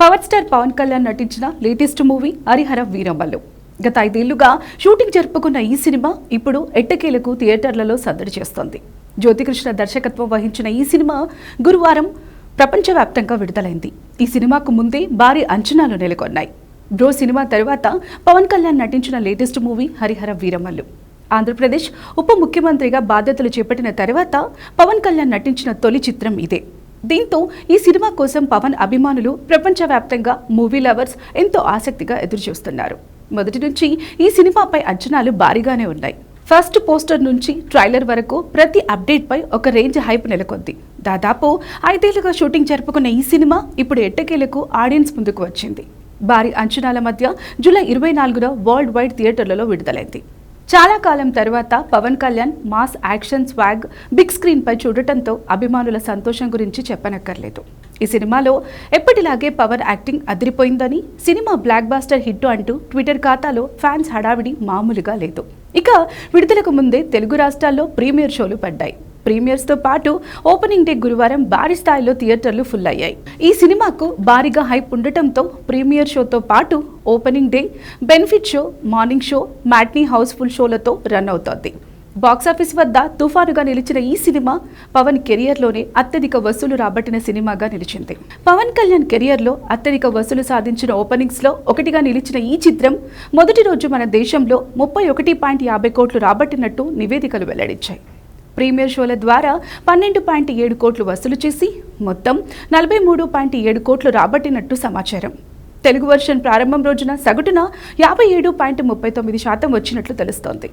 Power star Pawan Kalyan నటించిన latest movie Harihara Veeramallu. గత ఐదేళ్ళుగా shooting జరుపుకున్న ఈ సినిమా ఇప్పుడు ఎట్టకేలకు థియేటర్లలో సందడి చేస్తోంది. జ్యోతికృష్ణ దర్శకత్వం వహించిన ఈ సినిమా గురువారం ప్రపంచవ్యాప్తంగా విడుదలైంది. ఈ సినిమాకు ముందే భారీ అంచనాలు నెలకొన్నాయి. బ్రో సినిమా తరువాత పవన్ కళ్యాణ్ నటించిన లేటెస్ట్ మూవీ హరిహర వీరమల్లు. ఆంధ్రప్రదేశ్ ఉప ముఖ్యమంత్రిగా బాధ్యతలు చేపట్టిన తర్వాత పవన్ కళ్యాణ్ నటించిన తొలి చిత్రం ఇదే. దీంతో ఈ సినిమా కోసం పవన్ అభిమానులు ప్రపంచవ్యాప్తంగా మూవీ లవర్స్ ఎంతో ఆసక్తిగా ఎదురుచూస్తున్నారు. మొదటి నుంచి ఈ సినిమాపై అంచనాలు భారీగానే ఉన్నాయి. ఫస్ట్ పోస్టర్ నుంచి ట్రైలర్ వరకు ప్రతి అప్డేట్పై ఒక రేంజ్ హైప్ నెలకొంది. దాదాపు ఐదేళ్ళుగా షూటింగ్ జరుపుకున్న ఈ సినిమా ఇప్పుడు ఎట్టకేలకు ఆడియన్స్ ముందుకు వచ్చింది. భారీ అంచనాల మధ్య జూలై ఇరవై నాలుగున వరల్డ్ వైడ్ థియేటర్లలో విడుదలైంది. చాలా కాలం తర్వాత Pawan Kalyan mass action swag big screen పై చూడటంతో అభిమానుల సంతోషం గురించి చెప్పనక్కర్లేదు. ఈ సినిమాలో ఎప్పటిలాగే పవన్ యాక్టింగ్ అదిరిపోయిందని సినిమా బ్లాక్ బాస్టర్ హిట్ అంటూ ట్విట్టర్ ఖాతాలో ఫ్యాన్స్ హడావిడి మామూలుగా లేదు. ఇక విడుదలకు ముందే తెలుగు రాష్ట్రాల్లో ప్రీమియర్ షోలు పడ్డాయి. ప్రీమియర్స్తో పాటు ఓపెనింగ్ డే గురువారం భారీ స్థాయిలో థియేటర్లు ఫుల్ అయ్యాయి. ఈ సినిమాకు భారీగా హైప్ ఉండటంతో ప్రీమియర్ షోతో పాటు opening day benefit show morning show matinee house full షోలతో run అవుతోంది. బాక్సాఫీస్ వద్ద తుఫానుగా నిలిచిన ఈ సినిమా పవన్ కెరియర్లోనే అత్యధిక వసూలు రాబట్టిన సినిమాగా నిలిచింది. పవన్ కళ్యాణ్ కెరియర్లో అత్యధిక వసూలు సాధించిన ఓపెనింగ్స్లో ఒకటిగా నిలిచిన ఈ చిత్రం మొదటి రోజు మన దేశంలో ముప్పై ఒకటి పాయింట్ యాభై కోట్లు రాబట్టినట్టు నివేదికలు వెల్లడించాయి. ప్రీమియర్ షోల ద్వారా పన్నెండు పాయింట్ ఏడు కోట్లు వసూలు చేసి మొత్తం నలభై మూడు పాయింట్ ఏడు కోట్లు రాబట్టినట్టు సమాచారం. తెలుగు వర్షన్ ప్రారంభం రోజున సగటున యాభై ఏడు పాయింట్ ముప్పై తొమ్మిది శాతం వచ్చినట్లు తెలుస్తోంది.